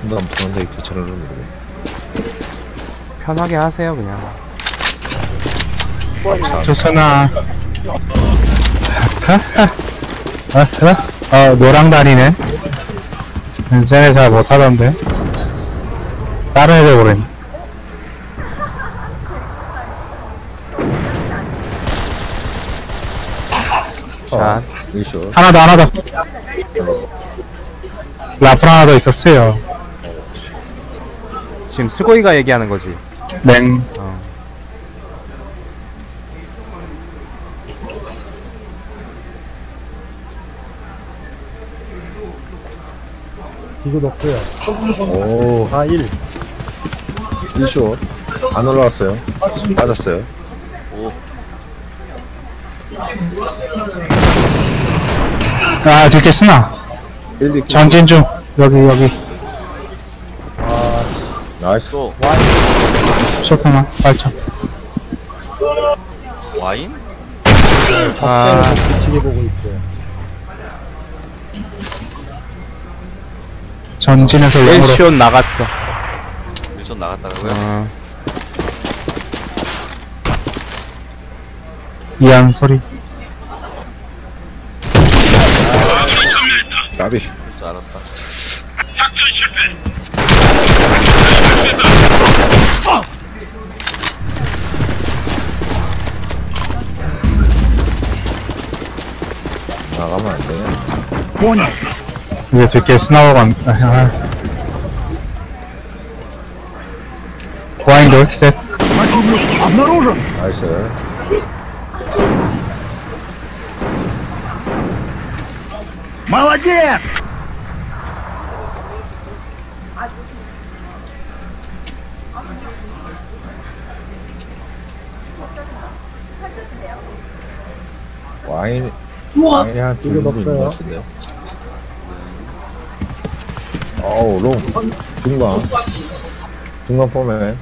순간 불안하게 귀찮은 놈이네. 편하게 하세요 그냥 좋구나. 어, 어? 어, 노랑 다리네. 쟤네 잘 못하던데. 다른 애들 모르네. 자. 하나 더, 하나 더. 라플 하나 더 있었어요. 지금 스고이가 얘기하는 거지 냉. 어. 이거 넣고요. 오, 아, 1. 일쇼. 안 올라왔어요. 빠졌어요. 아, 쓰나? 1, 2, 전진 중. 여기, 여기. 나이스. 쇼핑만. 8천. 와인? 아 미치게 보고 있어요. 전진에서 영으로. 1쇼 나갔어 일전 나갔다고요? 어, 이한 소리. 까비. 줄 알았다. 되네. 이제 뒤게 스나워가, 안- 아, 아. 와인돌, 셋. 나이스. 와인, 와인이 한두 이거 정도 있는 것 넣었어요. 어우, 롱. 중간. 중간 포맨.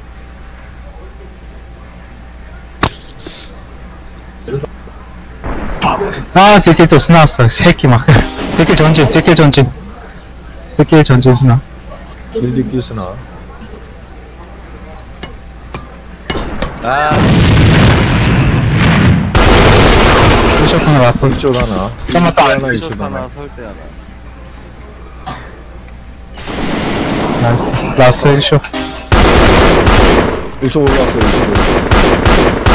아, 뒤게 또 스나 왔어. 새끼 막. 뒤게 전진, 뒤게 전진. 뒤게 전진 스나. 빌디 기스나. 아, 쇼핑 라플. 이쪽 하나. 잠깐만, 또 하나, 숏 이쪽 하나, 하나. 설대 하나. 나이스. 라스 1쇼. 이쪽 올라왔어요, 이쪽.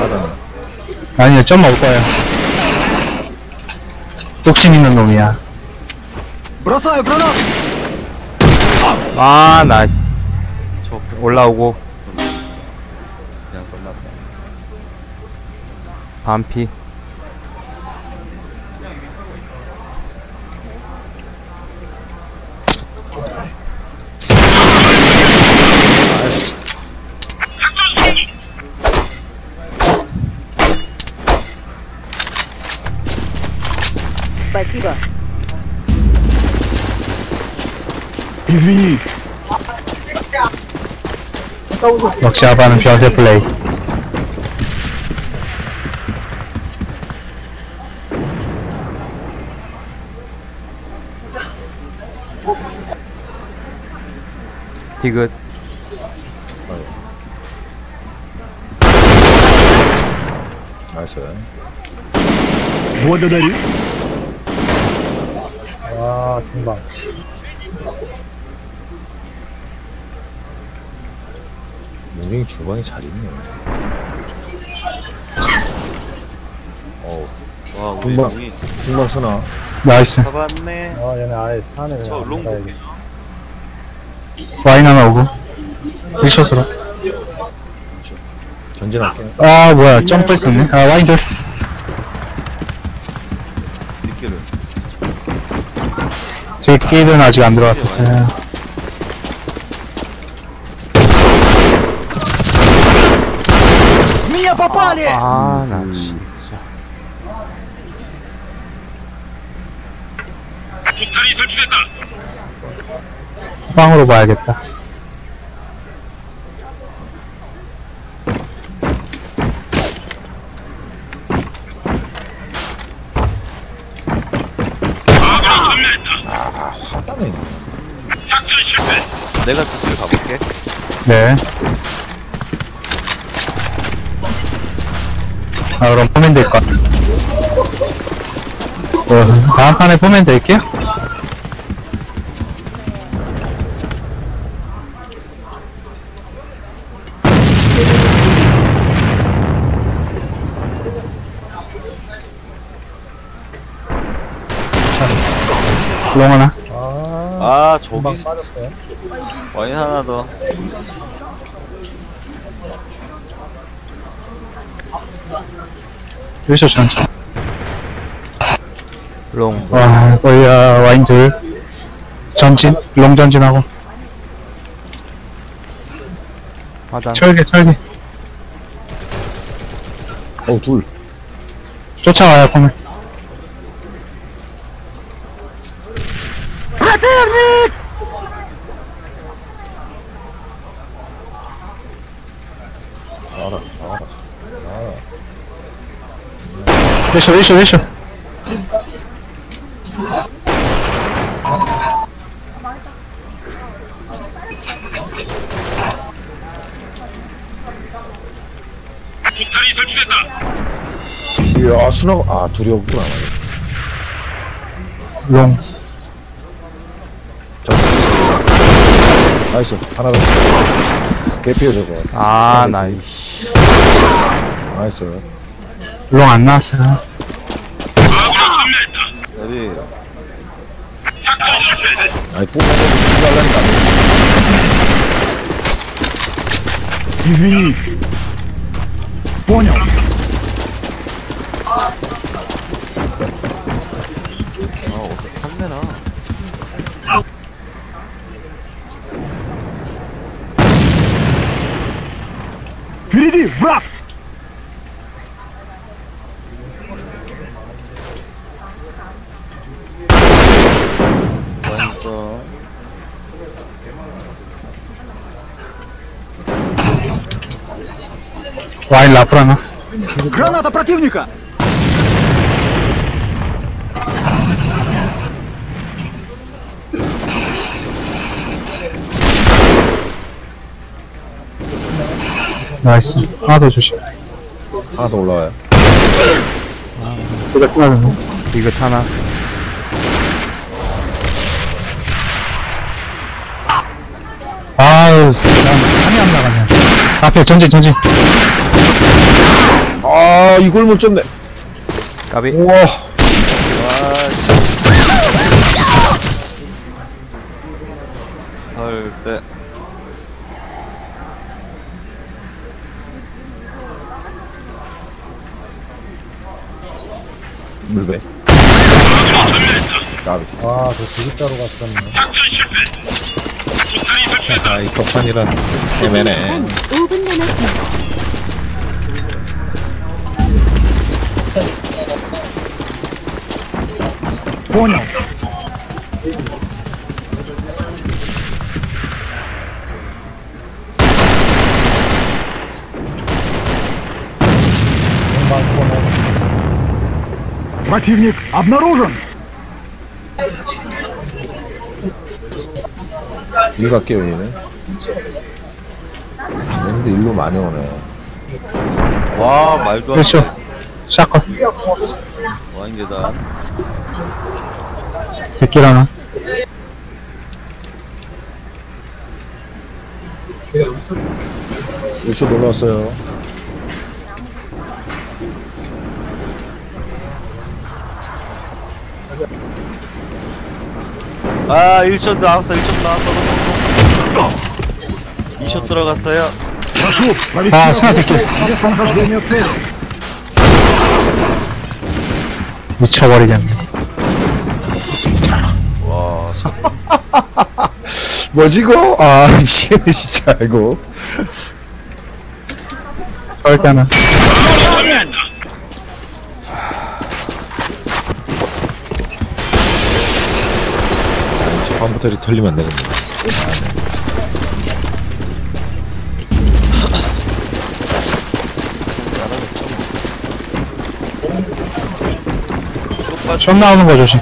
맞아. 아니요, 좀 먹을 거야. 욕심 있는 놈이야. 아나 올라오고 그냥 썼나봐. 반피 Ik heb een beetje geplaatst. Ik heb een beetje geplaatst. Ik heb een beetje geplaatst. 와, 금방. 무빙 주방이 잘 있네. 어우, 와, 우리 금방. 롱이 중방 쓰나? 나이스. 잡았네. 아, 얘네 아예 산에 그냥 저안롱 가야겠다. 볼게요. 와인 하나 오고. 1숏으로. 전진할게. 아, 뭐야. 점프 했었네. 아, 와인돌. 뒷길을. 뒷길은 아직 안 들어왔었어요. 아나 진짜 후방으로 봐야겠다. 내가 뜻을 가볼게. 네. 아, 그럼 보면 될것 같아. 어, 다음 판에 보면 될게요. 롱하나? 아, 아, 저기 금방 빠졌어요. 와인 하나 더. 여기서 전체. 롱. 와, 거기야, 와인 둘. 전진, 롱 전진하고. 화단. 철개, 철개. 어, 둘. 쫓아와요, 보면. 알아, 알아. 레쇼, 레쇼. 이야, 수나가, 아, 둘이 없구나. 롱. 나이스. 하나 더. 개피어 저거. 아, 나이씨. 나이스. 롱 안 나왔어요. 여기 아니, 뽑아서 잘란다. 아, 와인 라프라나. Граната противника! 나이스. 하나 더 주시. 하나 더 올라와요. 그가 끝나네. 디귿 하나. 아유, 난 한이 안 나가네. 앞에 전진, 전진. 아, 이걸 못 쳤네. 까비. 우와. 와, 헐, 때. 물배. 나비. 아, 저 지기자로 갔었네. 아, 이 격판이란 애매네. 5분 남았습니다. 금방 보내. Противник обнаружен! 일 갈게요, 얘는. 근데 일로 많이 오네. 와, 말도 안 레쇼. 돼. 샷건. 와인 계단. 백길 하나. 루시 놀러왔어요. 아 1점 나왔어 1점 나왔어 2점 들어갔어요 아, 시간 될게. 미쳐버리겠네. 뭐지, 이거? 아, 미치겠네, 진짜, 이거. 절대 하나. 컴퓨터리 털리면 안 되겠네. 션 나오는 거 조심.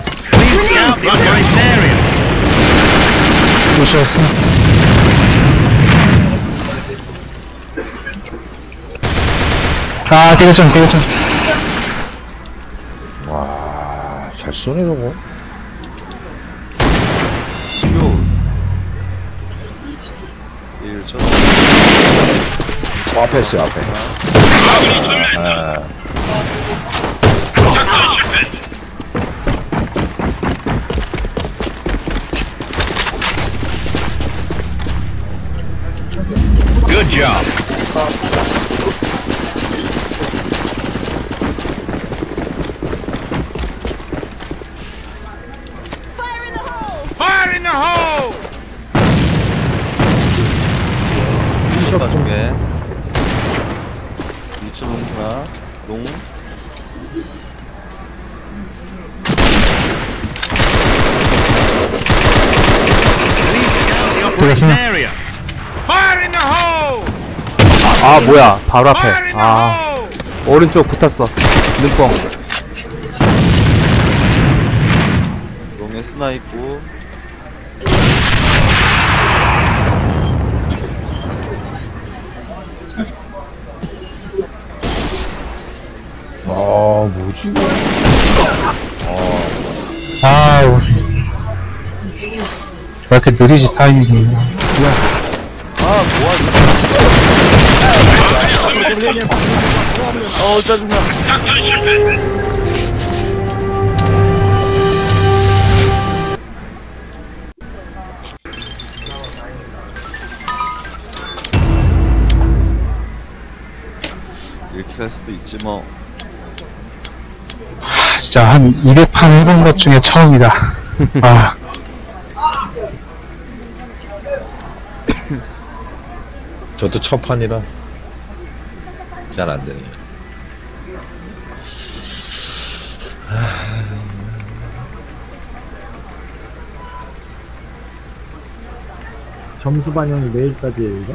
조심하세요. 아, 되게 좀, 되게 좀. 와, 잘 쏘네, 저거. 저 앞에 있어요, 앞에. 아. 아. 이천 봐줄게. 2천 농구나 농 스나. 아 뭐야. 바로 앞에. 아. 오른쪽 붙었어. 눈뽕. 농에 스나 있고 아, 뭐지, 이거. 아. 왜 이렇게 느리지, 타이밍이. 아 뭐하지 어 짜증나 이렇게 할 수도 있지 뭐 아, 진짜 한 200판 해본 것 중에 처음이다. 아, 저도 첫 판이라. 잘 안 되네. 점수 반영이 내일까지예요, 이거?